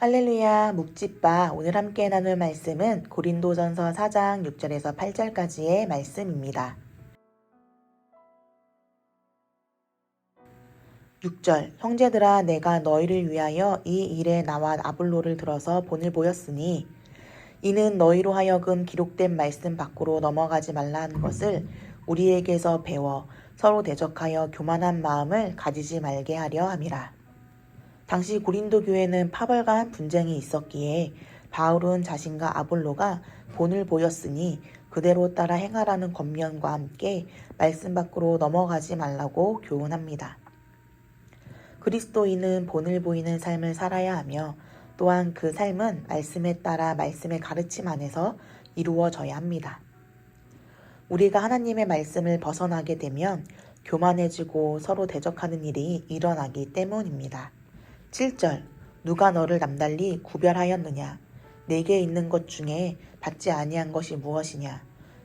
할렐루야 묵집바 오늘 함께 나눌 말씀은 고린도전서 4장 6절에서 8절까지의 말씀입니다. 6절 형제들아 내가 너희를 위하여 이 일에 나와 아볼로를 들어서 본을 보였으니 이는 너희로 하여금 기록된 말씀 밖으로 넘어가지 말라 하는 것을 우리에게서 배워 서로 대적하여 교만한 마음을 가지지 말게 하려 함이라. 당시 고린도 교회는 파벌과 분쟁이 있었기에 바울은 자신과 아볼로가 본을 보였으니 그대로 따라 행하라는 권면과 함께 말씀 밖으로 넘어가지 말라고 교훈합니다. 그리스도인은 본을 보이는 삶을 살아야 하며 또한 그 삶은 말씀에 따라 말씀의 가르침 안에서 이루어져야 합니다. 우리가 하나님의 말씀을 벗어나게 되면 교만해지고 서로 대적하는 일이 일어나기 때문입니다. 7절 누가 너를 남달리 구별하였느냐? 내게 있는 것 중에 받지 아니한 것이 무엇이냐?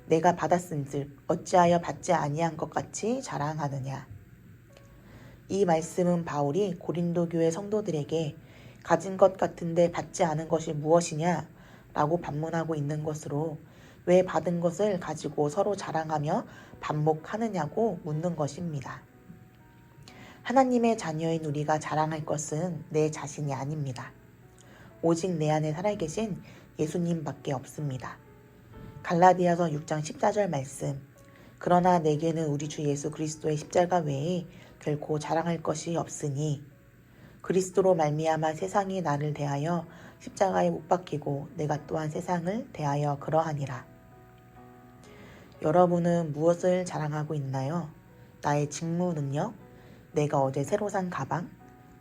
내가 받았은즉 어찌하여 받지 아니한 것 같이 자랑하느냐? 이 말씀은 바울이 고린도 교회 성도들에게 가진 것 같은데 받지 않은 것이 무엇이냐? 라고 반문하고 있는 것으로 왜 받은 것을 가지고 서로 자랑하며 반목하느냐고 묻는 것입니다. 하나님의 자녀인 우리가 자랑할 것은 내 자신이 아닙니다. 오직 내 안에 살아계신 예수님밖에 없습니다. 갈라디아서 6장 14절 말씀. 그러나 내게는 우리 주 예수 그리스도의 십자가 외에 결코 자랑할 것이 없으니 그리스도로 말미암아 세상이 나를 대하여 십자가에 못 박히고 내가 또한 세상을 대하여 그러하니라. 여러분은 무엇을 자랑하고 있나요? 나의 직무 능력? 내가 어제 새로 산 가방?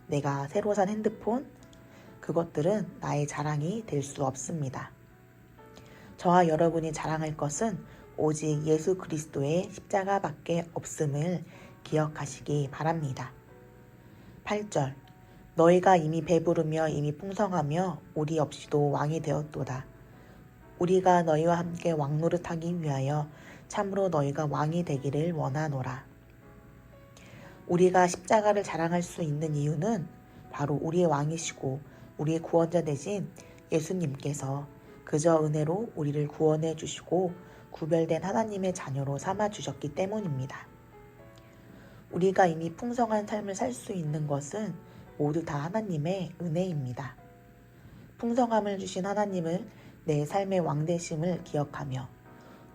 내가 새로 산 핸드폰? 그것들은 나의 자랑이 될 수 없습니다. 저와 여러분이 자랑할 것은 오직 예수 그리스도의 십자가밖에 없음을 기억하시기 바랍니다. 8절 너희가 이미 배부르며 이미 풍성하며 우리 없이도 왕이 되었도다. 우리가 너희와 함께 왕노릇하기 위하여 참으로 너희가 왕이 되기를 원하노라. 우리가 십자가를 자랑할 수 있는 이유는 바로 우리의 왕이시고 우리의 구원자 되신 예수님께서 그저 은혜로 우리를 구원해 주시고 구별된 하나님의 자녀로 삼아 주셨기 때문입니다. 우리가 이미 풍성한 삶을 살 수 있는 것은 모두 다 하나님의 은혜입니다. 풍성함을 주신 하나님을 내 삶의 왕되심을 기억하며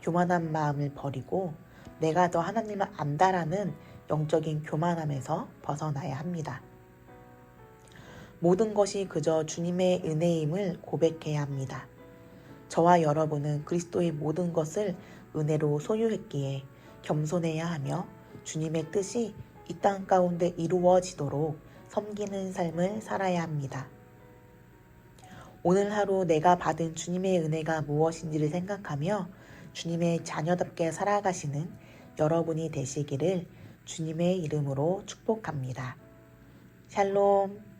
교만한 마음을 버리고 내가 더 하나님을 안다라는 영적인 교만함에서 벗어나야 합니다. 모든 것이 그저 주님의 은혜임을 고백해야 합니다. 저와 여러분은 그리스도의 모든 것을 은혜로 소유했기에 겸손해야 하며 주님의 뜻이 이 땅 가운데 이루어지도록 섬기는 삶을 살아야 합니다. 오늘 하루 내가 받은 주님의 은혜가 무엇인지를 생각하며 주님의 자녀답게 살아가시는 여러분이 되시기를 주님의 이름으로 축복합니다. 샬롬.